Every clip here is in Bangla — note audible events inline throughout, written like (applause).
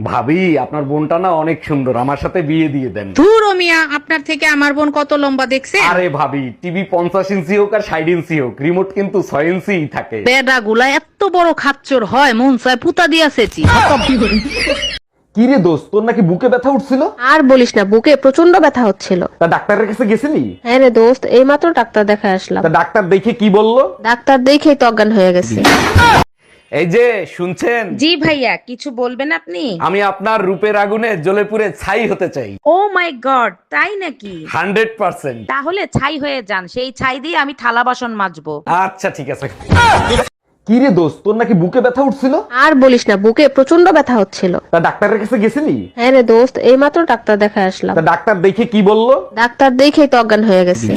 ভাবি আপনার বোনটা না অনেক সুন্দর আমার সাথে বিয়ে দিয়ে দেন। ধুর ও মিয়া আপনার থেকে আমার বোন কত লম্বা দেখছে? আরে ভাবি টিভি পঞ্চাশ ইঞ্চি হোক আর ষাট ইঞ্চি হোক রিমোট কিন্তু ছয় ইঞ্চি থাকে। বেডা গুলা এত বড় খাচ্চর হয় মন চায় পুতা দিয়াছেছি কি রে দোস্ত তোর নাকি বুকে ব্যথা উঠছিল? আর বলিস না বুকে প্রচণ্ড ব্যথা হচ্ছিল। তা ডাক্তারের কাছে গেছিলি? হ্যাঁ রে দোস্ত এইমাত্র ডাক্তার দেখা আসলাম। তা ডাক্তার দেখে কি বলল? ডাক্তার দেখেই তো অজ্ঞান হয়ে গেছে। এই যে শুনছেন? জি ভাইয়া কিছু বলবেন আপনি? আমি আপনার রূপের আগুনে জ্বলে পুড়ে ছাই হতে চাই। ও মাই গড তাই নাকি? Hundred percent. তাহলে ছাই হয়ে যান সেই ছাই দিয়ে আমি থালা বাসন মাজবো। আচ্ছা ঠিক আছে। কি রে দোস্ত তোর নাকি বুকে ব্যথা উঠছিল? আর বলিস না বুকে প্রচণ্ড ব্যথা হচ্ছিল। তা ডাক্তারের কাছে গেছিলি? হ্যাঁ রে দোস্ত এইমাত্র ডাক্তার দেখা আসলাম। তা ডাক্তার দেখে কি বলল? ডাক্তার দেখেই তো অজ্ঞান হয়ে গেছে।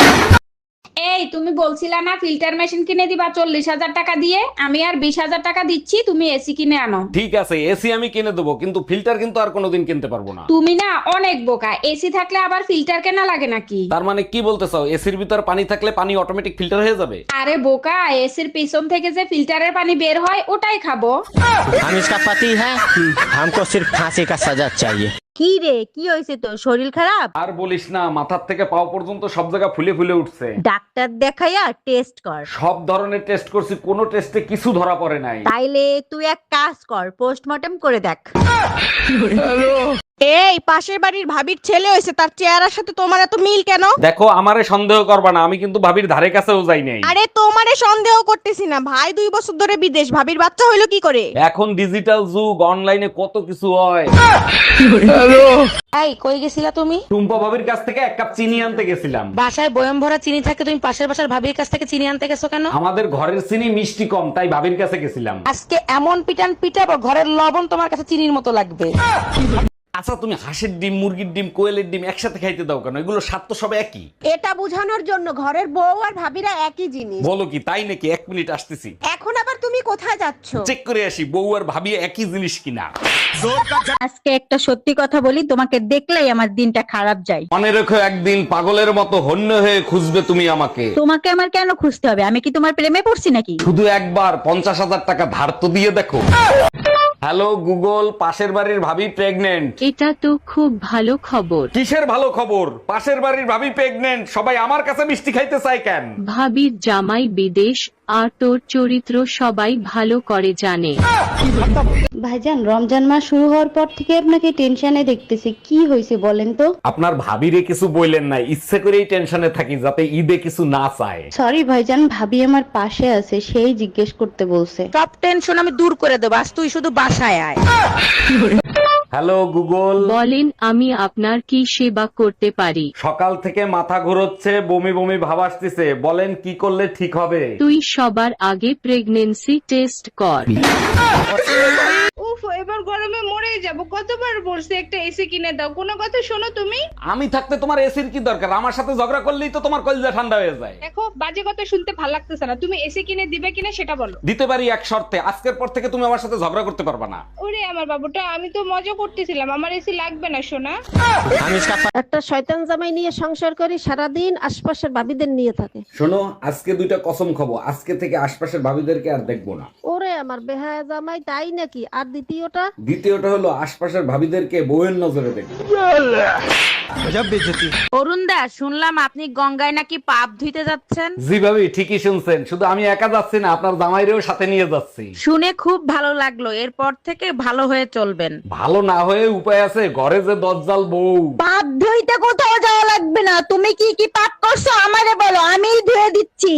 এই তুমি বলছিলা না ফিল্টার মেশিন কিনে দিবা চল্লিশ হাজার টাকা দিয়ে আমি আর বিশ হাজার টাকা দিচ্ছি তুমি এসি কিনে আনো ঠিক আছে এসি আমি কিনে দেবো কিন্তু ফিল্টার কিন্তু আর কোনোদিন কিনতে পারবো না তুমি না অনেক বোকা এসি থাকলে আবার ফিল্টার কেনা লাগে নাকি তার মানে কি বলতে চাও এসির ভিতর পানি থাকলে পানি অটোমেটিক ফিল্টার হয়ে যাবে আরে বোকা এসির পিছন থেকে যে ফিল্টারের পানি বের হয় ওটাই খাবো हम इसका पति है हमको सिर्फ फांसी का सजा चाहिए কি রে? কি হয়েছে তোর? শরীর খারাপ? আর বলিস না মাথার থেকে পাও পর্যন্ত সব জায়গা ফুলে ফুলে উঠছে। ডাক্তার দেখাইয়া টেস্ট কর। সব ধরনের টেস্ট করছি কোনো টেস্টে কিছু ধরা পড়ে নাই। তাইলে তুই এক কাজ কর পোস্টমর্টম করে দেখ। এই পাশের বাড়ির ভাবির ছেলে হয়েছে তার চেহারার সাথে তোমার এত মিল কেন? দেখো আমারে সন্দেহ করবা না আমি কিন্তু ভাবির ধারে কাছেও যাই নাই। আরে তোমারে সন্দেহ করতেছি না ভাই দুই বছর ধরে বিদেশ ভাবির বাচ্চা হইল কি করে? এখন ডিজিটাল যুগ অনলাইনে কত কিছু হয়। এই কই গেছিলা তুমি? টুম্পা ভাবির কাছ থেকে এক কাপ চিনি আনতে গেছিলাম। বাসায় বয়ম ভরা চিনি থাকে তুমি পাশের বাসার ভাবির কাছ থেকে চিনি আনতে গেছো কেন? আমাদের ঘরের চিনি মিষ্টি কম তাই ভাবির কাছে গেছিলাম। আজকে এমন পিটান পিটাবো ঘরের লবণ তোমার কাছে চিনির মতো লাগবে। আচ্ছা তুমি হাঁসের ডিম মুরগির ডিম কোয়েলের ডিম একসাথে খাইতে দাও কেন? এগুলো স্বাদ তো সব একই। এটা বোঝানোর জন্য ঘরের বউ আর ভাবিরা একই জিনিস। বলো কি তাই নাকি? এক মিনিট আসতেছি। এখন আবার তুমি কোথায় যাচ্ছ? চেক করে আসি বউ আর ভাবি একই জিনিস কিনা। আজকে একটা সত্যি কথা বলি তোমাকে দেখলেই আমার দিনটা খারাপ যায়। মনে রেখো একদিন পাগলের মতো হন্য হয়ে খুঁজবে তুমি আমাকে। তোমাকে আমার কেন খুঁজতে হবে? আমি কি তোমার প্রেমে পড়ছি নাকি? শুধু একবার পঞ্চাশ হাজার টাকা ধার তো দিয়ে দেখো। হ্যালো গুগল পাশের বাড়ির ভাবি প্রেগনেন্ট এটা তো খুব ভালো খবর। কিসের ভালো খবর? পাশের বাড়ির ভাবি প্রেগনেন্ট সবাই আমার কাছে মিষ্টি খাইতে চায় কেন? ভাবির জামাই বিদেশ আর তোর চরিত্র সবাই ভালো করে জানে। ভাইজান রমজান মাস শুরু হওয়ার পর থেকে আপনাকে টেনশনে দেখতেছি। কি হয়েছে বলেন তো? আপনার ভাবিরে কিছু বললেন না ইচ্ছে করেই টেনশনে থাকি যাতে ঈদে কিছু না চায়। সরি ভাইজান ভাবি আমার পাশে আছে সেই জিজ্ঞেস করতে বলছে। সব টেনশন আমি দূর করে দেবো আজ তুই শুধু বাসায় আয়। Hello Google. বলেন আমি আপনার কি সেবা করতে পারি? সকাল থেকে মাথা ঘুরোচ্ছে বমি বমি ভাব আসতেছে। বলেন কি করলে ঠিক হবে? তুই সবার আগে প্রেগনেন্সি টেস্ট কর। (laughs) (laughs) গরমে মরে যাব। কতবার বলছি একটা এসি কিনে দাও। কোনো কথা শোনো তুমি। আমি থাকতে তোমার এসির কি দরকার? আমার সাথে ঝগড়া করলেই তো তোমার কলজা ঠান্ডা হয়ে যায়। দেখো বাজে কথা শুনতে ভালো লাগতেছে না। তুমি এসি কিনে দিবে কিনা সেটা বলো। দিতে পারি এক শর্তে। আজকের পর থেকে তুমি আমার সাথে ঝগড়া করতে পারবে না। ওরে আমার বাবুটা আমি তো মজা করতেছিলাম। আমার এসি লাগবে না সোনা। একটা শয়তান জামাই নিয়ে সংসার করি সারা দিন আশপাশের ভাবিদের নিয়ে থাকে। শোনো আজকে দুইটা কসম খাব। আজকে থেকে আশপাশের ভাবিদেরকে আর দেখব না। ওরে আমার বেহায়া জামাই তাই নাকি? আর দ্বিতীয়টা? দ্বিতীয়টা হলো আশপাশের ভাবিদেরকে বউয়ের নজরে দেখব অরুণ দা শুনলাম আপনি গঙ্গায় নাকি পাপ ধুইতে যাচ্ছেন। জি ভাবি ঠিকই শুনছেন। শুধু আমি একা যাচ্ছি না আপনার জামাইরেও সাথে নিয়ে যাচ্ছি। শুনে খুব ভালো লাগল এরপর থেকে ভালো হয়ে চলবেন। ভালো না হয়ে উপায় আছে ঘরে যে দজ্জাল বউ। পাপ ধুইতে কোথাও যাওয়া লাগবে না। তুমি কি কি পাপ করছ আমারে বলো আমিই ধুয়ে দিচ্ছি।